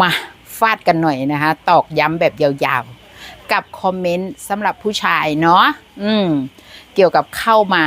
มาฟาดกันหน่อยนะคะ ตอกย้ำแบบยาวๆ กับคอมเมนต์สำหรับผู้ชายเนาะอืมเกี่ยวกับเข้ามา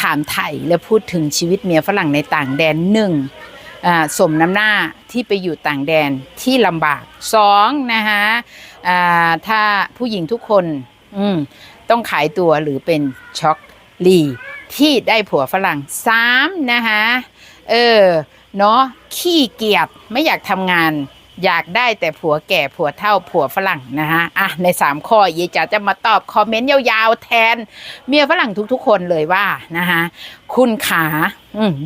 ถามไถ่และพูดถึงชีวิตเมียฝรั่งในต่างแดนหนึ่งสมน้ำหน้าที่ไปอยู่ต่างแดนที่ลำบากสองนะคะถ้าผู้หญิงทุกคนต้องขายตัวหรือเป็นช็อกลีที่ได้ผัวฝรั่งสามนะคะเออ เนาะขี้เกียจไม่อยากทำงาน อยากได้แต่ผัวแก่ผัวเท่าผัวฝรั่งนะฮะอะในสามข้อเยจ๋าจะมาตอบคอมเมนต์ยาวๆแทน เมียฝรั่งทุกๆ คนเลยว่านะคะคุณขา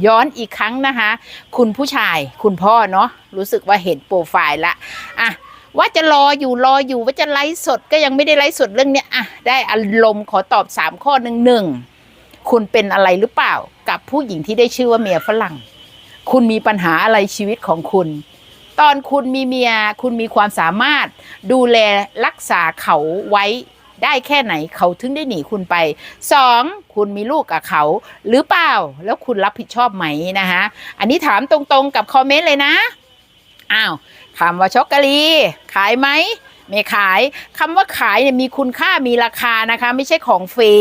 ย้อนอีกครั้งนะคะ คุณผู้ชายคุณพ่อเนาะรู้สึกว่าเห็นโปรไฟล์ละอะว่าจะรออยู่รออยู่ว่าจะไลฟ์สดก็ยังไม่ได้ไลฟ์สดเรื่องเนี้ยอะได้อารมณ์ขอตอบสามข้อหนึ่งหนึ่งคุณเป็นอะไรหรือเปล่ากับผู้หญิงที่ได้ชื่อว่าเมียฝรั่ง คุณมีปัญหาอะไรชีวิตของคุณ ตอนคุณมีเมียคุณมีความสามารถดูแลรักษาเขาไว้ได้แค่ไหนเขาถึงได้หนีคุณไปสองคุณมีลูกกับเขาหรือเปล่า แล้วคุณรับผิดชอบไหมนะคะอันนี้ถามตรงๆกับคอมเมนต์เลยนะ อ้าวคำว่าช็อกโกแลตขายไหม ไม่ขายคำว่าขายเนี่ยมีคุณค่ามีราคานะคะ ไม่ใช่ของฟรี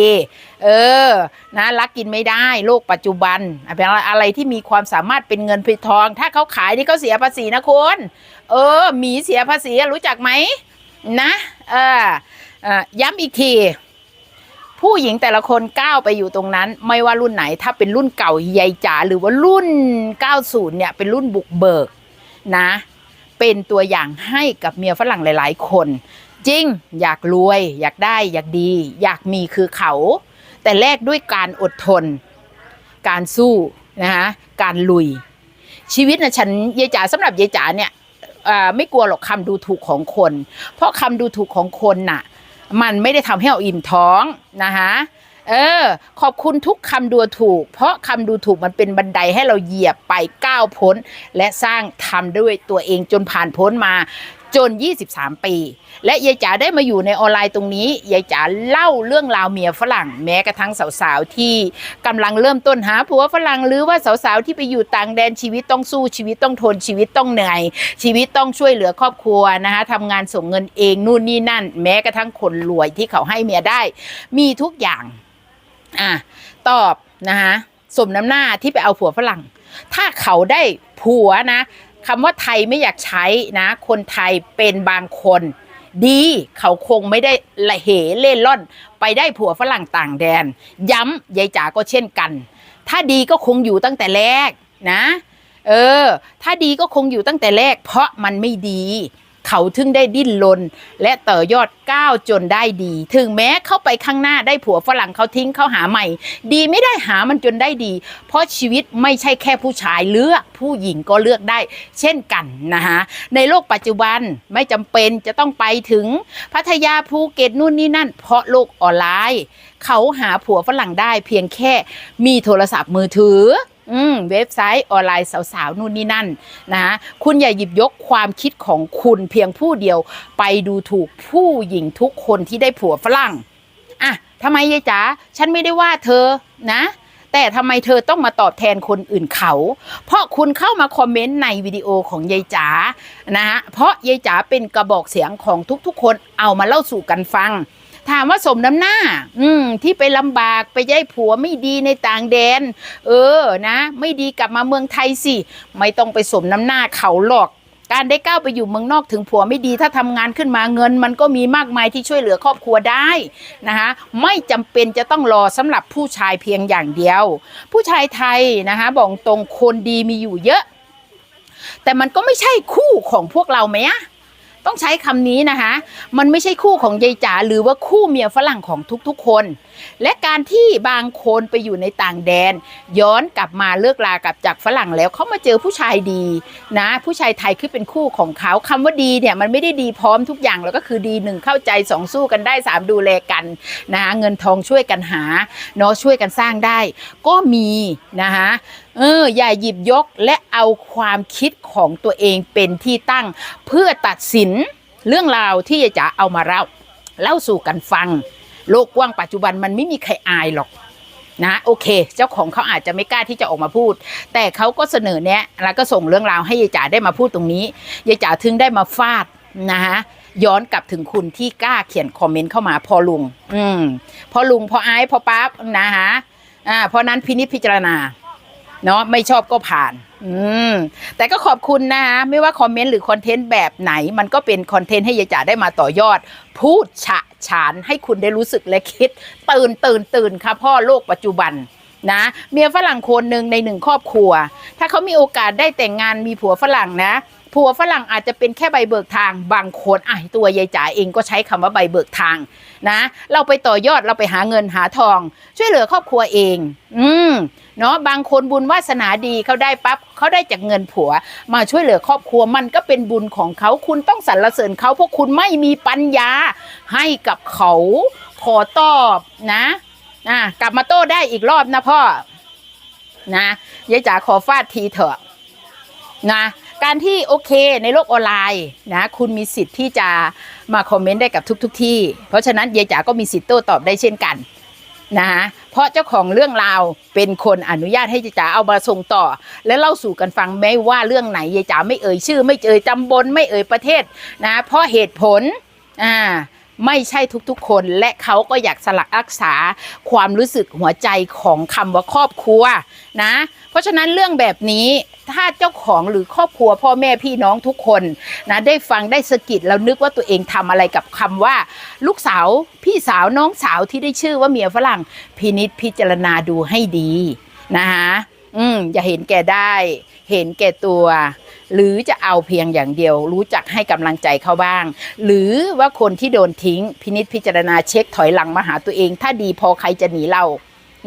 เออนะรักกินไม่ได้โลกปัจจุบันเป็นอะไรที่มีความสามารถเป็นเงินเป็นทอง ถ้าเขาขายนี่เขาเสียภาษีนะคุณเออหมีเสียภาษีรู้จักไหมนะเออเอ่อย้ำอีกทีผู้หญิงแต่ละคนก้าวไปอยู่ตรงนั้น ไม่ว่ารุ่นไหนถ้าเป็นรุ่นเก่าใหญ่จ๋าหรือว่ารุ่น 90 เนี่ย เป็นรุ่นบุกเบิกนะ เป็นตัวอย่างให้กับเมียฝรั่งหลาย ๆ คน จริงอยากรวย อยากได้อยากดี อยากมีคือเขา แต่แลกด้วยการอดทน การสู้นะคะการลุย ชีวิตนะฉันยายจ๋าสำหรับยายจ๋าเนี่ยไม่กลัวหรอกคำดูถูกของคน เพราะคำดูถูกของคนน่ะ มันไม่ได้ทำให้เราอิ่มท้องนะคะ เออ ขอบคุณทุกคำดูถูก เพราะคำดูถูกมันเป็นบันไดให้เราเหยียบไปก้าวพ้น และสร้างทำด้วยตัวเองจนผ่านพ้นมาจน 23 ปี และยายจ๋าได้มาอยู่ในออนไลน์ตรงนี้ ยายจ๋าเล่าเรื่องราวเมียฝรั่ง แม้กระทั่งสาวๆ ที่กำลังเริ่มต้นหาผัวฝรั่งหรือว่าสาวๆ ที่ไปอยู่ต่างแดนชีวิตต้องสู้ชีวิตต้องทนชีวิตต้องเหนื่อย ชีวิตต้องช่วยเหลือครอบครัวนะคะทำงานส่งเงินเองนู่นนี่นั่น แม้กระทั่งคนรวยที่เขาให้เมียได้ มีทุกอย่าง อะตอบนะคะสมน้ำหน้าที่ไปเอาผัวฝรั่ง ถ้าเขาได้ผัวนะคำว่าไทยไม่อยากใช้นะ คนไทยเป็นบางคน ดีเขาคงไม่ได้ละเหเล่ร่อน ไปได้ผัวฝรั่งต่างแดน ย้ำยายจ๋าก็เช่นกัน ถ้าดีก็คงอยู่ตั้งแต่แรกนะ เออ ถ้าดีก็คงอยู่ตั้งแต่แรก เพราะมันไม่ดี เขาถึงได้ดิ้นรนและต่อยอดก้าวจนได้ดี ถึงแม้เข้าไปข้างหน้าได้ผัวฝรั่งเขาทิ้งเขาหาใหม่ ดีไม่ได้หามันจนได้ดี เพราะชีวิตไม่ใช่แค่ผู้ชายเลือกผู้หญิงก็เลือกได้ เช่นกันนะคะในโลกปัจจุบันไม่จำเป็นจะต้องไปถึงพัทยาภูเก็ตนู่นนี่นั่น เพราะโลกออนไลน์ เขาหาผัวฝรั่งได้เพียงแค่มีโทรศัพท์มือถือ อืมเว็บไซต์ออนไลน์สาวๆนู่นนี่นั่นนะคุณอย่าหยิบยกความคิดของคุณเพียงผู้เดียวไปดูถูกผู้หญิงทุกคนที่ได้ผัวฝรั่งอะทำไมยายจ๋าฉันไม่ได้ว่าเธอนะ แต่ทำไมเธอต้องมาตอบแทนคนอื่นเขา เพราะคุณเข้ามาคอมเมนต์ในวิดีโอของยายจ๋านะฮะเพราะยายจ๋าเป็นกระบอกเสียงของทุกๆ คนเอามาเล่าสู่กันฟัง ถามว่าสมน้ำหน้า อืม ที่ไปลำบากไปย้ายผัวไม่ดีในต่างแดน เออนะ ไม่ดีกลับมาเมืองไทยสิ ไม่ต้องไปสมน้ำหน้าเขาหรอกการได้ก้าวไปอยู่เมืองนอกถึงผัวไม่ดีถ้าทำงานขึ้นมาเงิน มันก็มีมากมายที่ช่วยเหลือครอบครัวได้นะคะไม่จำเป็นจะต้องรอสำหรับผู้ชายเพียงอย่างเดียว ผู้ชายไทยนะคะบอกตรงคนดีมีอยู่เยอะ แต่มันก็ไม่ใช่คู่ของพวกเราไหมอะ ต้องใช้คำนี้นะคะ มันไม่ใช่คู่ของยายจ๋าหรือว่าคู่เมียฝรั่งของทุกๆคน และการที่บางคนไปอยู่ในต่างแดน ย้อนกลับมาเลิกลากับจากฝรั่งแล้วเขามาเจอผู้ชายดีนะ ผู้ชายไทยคือเป็นคู่ของเขาคำว่าดีเนี่ยมันไม่ได้ดีพร้อมทุกอย่างแล้วก็คือดีหนึ่งเข้าใจสองสู้กันได้สามดูแลกันนะคะเงินทองช่วยกันหาเนาะช่วยกันสร้างได้ ก็มีนะคะเอออย่าหยิบยกและเอาความคิดของตัวเองเป็นที่ตั้ง เพื่อตัดสินเรื่องราวที่ยายจ๋าเอามาเล่าเล่าสู่กันฟัง โลกกว้างปัจจุบันมันไม่มีใครอายหรอกนะโอเค เจ้าของเขาอาจจะไม่กล้าที่จะออกมาพูด แต่เขาก็เสนอแนะแล้วก็ส่งเรื่องราวให้ยายจ๋าได้มาพูดตรงนี้ยายจ๋าถึงได้มาฟาดนะคะย้อนกลับถึงคุณที่กล้าเขียนคอมเมนต์เข้ามาพอลุง อืมพอลุงพอไอ้พอป๊าบนะคะอ่าเพราะนั้นพินิจพิจารณาเนาะไม่ชอบก็ผ่าน อืมแต่ก็ขอบคุณนะคะไม่ว่าคอมเมนต์หรือคอนเทนต์แบบไหน มันก็เป็นคอนเทนต์ให้ยายจ๋าได้มาต่อยอด พูดฉะ ฉานให้คุณได้รู้สึกและคิด ตื่นตื่นตื่นค่ะพ่อโลกปัจจุบันนะเมียฝรั่งคนหนึ่งในหนึ่งครอบครัว ถ้าเขามีโอกาสได้แต่งงานมีผัวฝรั่งนะ ผัวฝรั่งอาจจะเป็นแค่ใบเบิกทางบางคนอะตัวยายจ๋าเองก็ใช้คำว่าใบเบิกทางนะ เราไปต่อยอดเราไปหาเงินหาทอง ช่วยเหลือครอบครัวเอง อืมเนาะบางคนบุญวาสนาดีเขาได้ปั๊บเขาได้จากเงินผัว มาช่วยเหลือครอบครัวมันก็เป็นบุญของเขาคุณต้องสรรเสริญเขาเพราะคุณไม่มีปัญญาให้กับเขาขอตอบนะอะกลับมาโต้ได้อีกรอบนะพ่อนะยายจ๋าขอฟาดทีเถอะนะ การที่โอเคในโลกออนไลน์นะคุณมีสิทธิ์ที่จะมาคอมเมนต์ได้กับทุก ๆทที่ เพราะฉะนั้นยายจ๋าก็มีสิทธิ์โต้ตอบได้เช่นกันนะฮะเพราะเจ้าของเรื่องราวเป็นคนอนุญาตให้ยายจ๋าเอามาส่งต่อ และเล่าสู่กันฟังแม้ว่าเรื่องไหนยายจ๋าไม่เอ่ยชื่อ ไม่เอ่ยตำบลไม่เอ่ยประเทศนะเพราะเหตุผลอ่า ไม่ใช่ทุกๆ คนและเขาก็อยากสลักรักษาความรู้สึกหัวใจของคำว่าครอบครัวนะ เพราะฉะนั้นเรื่องแบบนี้ถ้าเจ้าของหรือครอบครัวพ่อแม่พี่น้องทุกคนนะได้ฟังได้สะกิดแล้วนึกว่าตัวเองทำอะไรกับคำว่า ลูกสาวพี่สาวน้องสาวที่ได้ชื่อว่าเมียฝรั่งพินิษพิจารณาดูให้ดีนะคะอืมอย่าเห็นแก่ได้ เห็นแก่ตัว หรือจะเอาเพียงอย่างเดียว รู้จักให้กำลังใจเขาบ้าง หรือว่าคนที่โดนทิ้ง พินิษพิจารณาเช็คถอยหลังมาหาตัวเอง ถ้าดีพอใครจะหนีเรา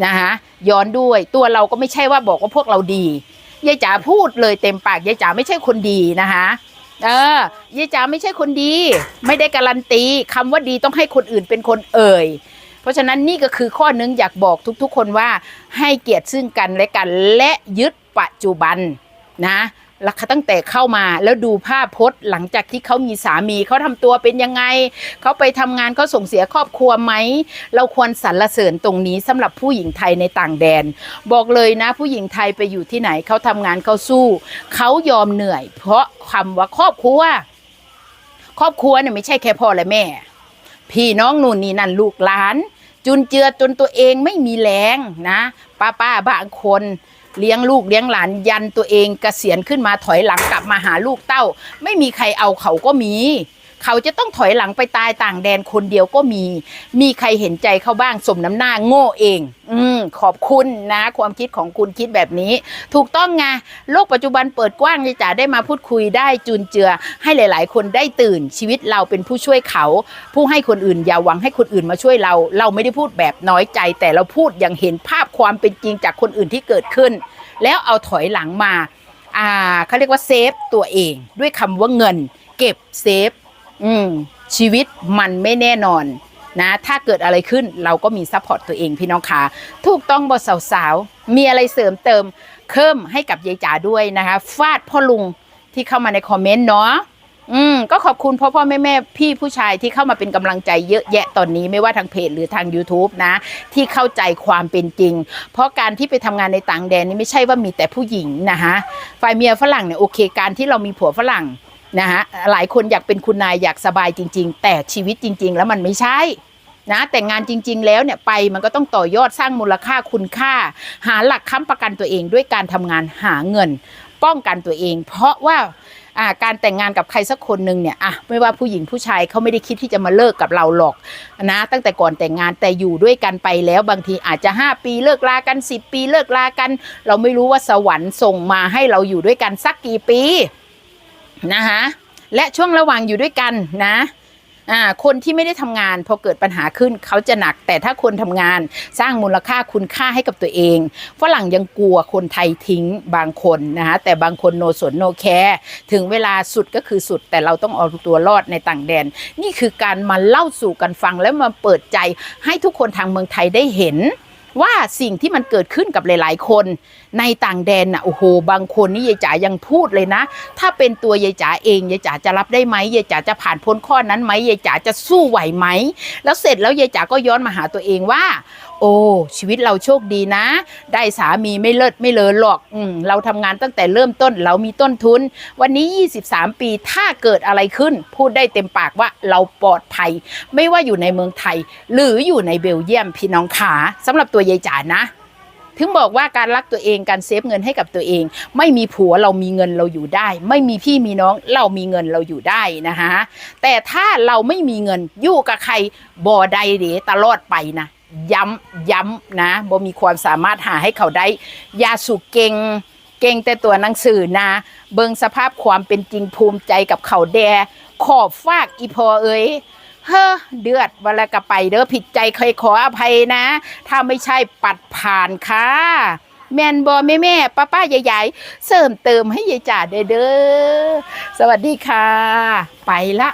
นะคะย้อนด้วยตัวเราก็ไม่ใช่ว่าบอกว่าพวกเราดียายจ๋าพูดเลยเต็มปากยายจ๋าไม่ใช่คนดีนะคะเออยายจ๋าไม่ใช่คนดี ไม่ได้การันตีคำว่าดีต้องให้คนอื่นเป็นคนเอ่ยเพราะฉะนั้นนี่ก็คือข้อนึงอยากบอกทุกๆ คนว่าให้เกียรติซึ่งกันและกันและยึดปัจจุบันนะ แล้วตั้งแต่เข้ามาแล้วดูภาพพจน์หลังจากที่เขามีสามีเขาทำตัวเป็นยังไงเขาไปทำงานเขาส่งเสียครอบครัวไหมเราควรสรรเสริญตรงนี้สำหรับผู้หญิงไทยในต่างแดน บอกเลยนะผู้หญิงไทยไปอยู่ที่ไหนเขาทำงานเขาสู้เขายอมเหนื่อย เพราะคำว่าครอบครัวครอบครัวเนี่ยไม่ใช่แค่พ่อและแม่ พี่น้องนู่นนี่นั่นลูกหลาน จุนเจือจนตัวเองไม่มีแรงนะ ป้าป้าบางคน เลี้ยงลูกเลี้ยงหลานยันตัวเองเกษียณขึ้นมาถอยหลังกลับมาหาลูกเต้า ไม่มีใครเอาเขาก็มี เขาจะต้องถอยหลังไปตายต่างแดนคนเดียวก็มี มีใครเห็นใจเขาบ้างสมน้ำหน้าโง่เอง อืมขอบคุณนะ ความคิดของคุณคิดแบบนี้ ถูกต้องไงโลกปัจจุบันเปิดกว้างยายจ๋าได้มาพูดคุยได้จุนเจือ ให้หลาย ๆ คนได้ตื่นชีวิตเราเป็นผู้ช่วยเขา ผู้ให้คนอื่นอย่าหวังให้คนอื่นมาช่วยเรา เราไม่ได้พูดแบบน้อยใจ แต่เราพูดอย่างเห็นภาพความเป็นจริงจากคนอื่นที่เกิดขึ้น แล้วเอาถอยหลังมาอ่าเขาเรียกว่าเซฟตัวเองด้วยคำว่าเงิน เก็บเซฟ อืมชีวิตมันไม่แน่นอนนะ ถ้าเกิดอะไรขึ้นเราก็มีซัพพอร์ตตัวเองพี่น้องค่ะถูกต้องบอสาวๆ มีอะไรเสริมเติมเพิ่มให้กับยายจ๋าด้วยนะคะ ฟาดพ่อลุงที่เข้ามาในคอมเมนต์เนาะอืมก็ขอบคุณพ่อพ่อแม่แม่พี่ผู้ชายที่เข้ามาเป็นกำลังใจเยอะแยะตอนนี้ไม่ว่าทางเพจหรือทาง YouTube นะ ที่เข้าใจความเป็นจริง เพราะการที่ไปทำงานในต่างแดนนี่ไม่ใช่ว่ามีแต่ผู้หญิงนะคะฝ่ายเมียฝรั่งเนี่ยโอเค การที่เรามีผัวฝรั่ง นะฮะหลายคนอยากเป็นคุณนายอยากสบายจริง ๆ แต่ชีวิตจริง ๆ แล้วมันไม่ใช่นะแต่งานจริง ๆ แล้วเนี่ยไปมันก็ต้องต่อยอดสร้างมูลค่าคุณค่า หาหลักค้ำประกันตัวเองด้วยการทำงานหาเงิน ป้องกันตัวเอง เพราะว่าอ่าการแต่งงานกับใครสักคนหนึ่งเนี่ยอะไม่ว่าผู้หญิงผู้ชายเขาไม่ได้คิดที่จะมาเลิกกับเราหรอกนะตั้งแต่ก่อนแต่งงานแต่อยู่ด้วยกันไปแล้วบางทีอาจจะ 5 ปีเลิกลากัน 10 ปีเลิกลากัน เราไม่รู้ว่าสวรรค์ส่งมาให้เราอยู่ด้วยกันสักกี่ปี นะคะและช่วงระหว่างอยู่ด้วยกันนะอ่าคนที่ไม่ได้ทำงานพอเกิดปัญหาขึ้นเขาจะหนัก แต่ถ้าคนทำงานสร้างมูลค่าคุณค่าให้กับตัวเองฝรั่งยังกลัวคนไทยทิ้งบางคนนะคะแต่บางคนโนสนโนแคร์ถึงเวลาสุดก็คือสุด แต่เราต้องเอาตัวรอดในต่างแดน นี่คือการมาเล่าสู่กันฟังแล้วมาเปิดใจให้ทุกคนทางเมืองไทยได้เห็น ว่าสิ่งที่มันเกิดขึ้นกับหลาย ๆ คนในต่างแดนน่ะโอ้โห บางคนนี่ยายจ๋ายังพูดเลยนะ ถ้าเป็นตัวยายจ๋าเองยายจ๋าจะรับได้ไหมยายจ๋าจะผ่านพ้นข้อนั้นไหมยายจ๋าจะสู้ไหวไหม แล้วเสร็จแล้วยายจ๋าก็ย้อนมาหาตัวเองว่า โอ้ชีวิตเราโชคดีนะ ได้สามีไม่เลิศไม่เลอหรอกอืมเราทำงานตั้งแต่เริ่มต้นเรามีต้นทุน วันนี้ 23 ปีถ้าเกิดอะไรขึ้น พูดได้เต็มปากว่าเราปลอดภัย ไม่ว่าอยู่ในเมืองไทย หรืออยู่ในเบลเยียมพี่น้องขาสำหรับตัวยายจ๋านะถึงบอกว่าการรักตัวเองการเซฟเงินให้กับตัวเอง ไม่มีผัวเรามีเงินเราอยู่ได้ ไม่มีพี่มีน้องเรามีเงินเราอยู่ได้นะคะแต่ถ้าเราไม่มีเงินอยู่กับใครบ่ใดเดตลอดไปนะ ย้ำย้ำนะบ่มีความสามารถหาให้เขาได้ยาสูเก่งเก่งแต่ตัวหนังสือนะ เบิงสภาพความเป็นจริงภูมิใจกับเขาแดขอบฟากอีพอเอ้ยเฮ้อเดือดเวลากะไปเด้อผิดใจเคยขออภัยนะ ถ้าไม่ใช่ปัดผ่านค่ะ แมนบอแม่แม่ป้าป้าใหญ่ๆเสริมเติมให้ยายจ่าเด้อสวัสดีค่ะ ไปละ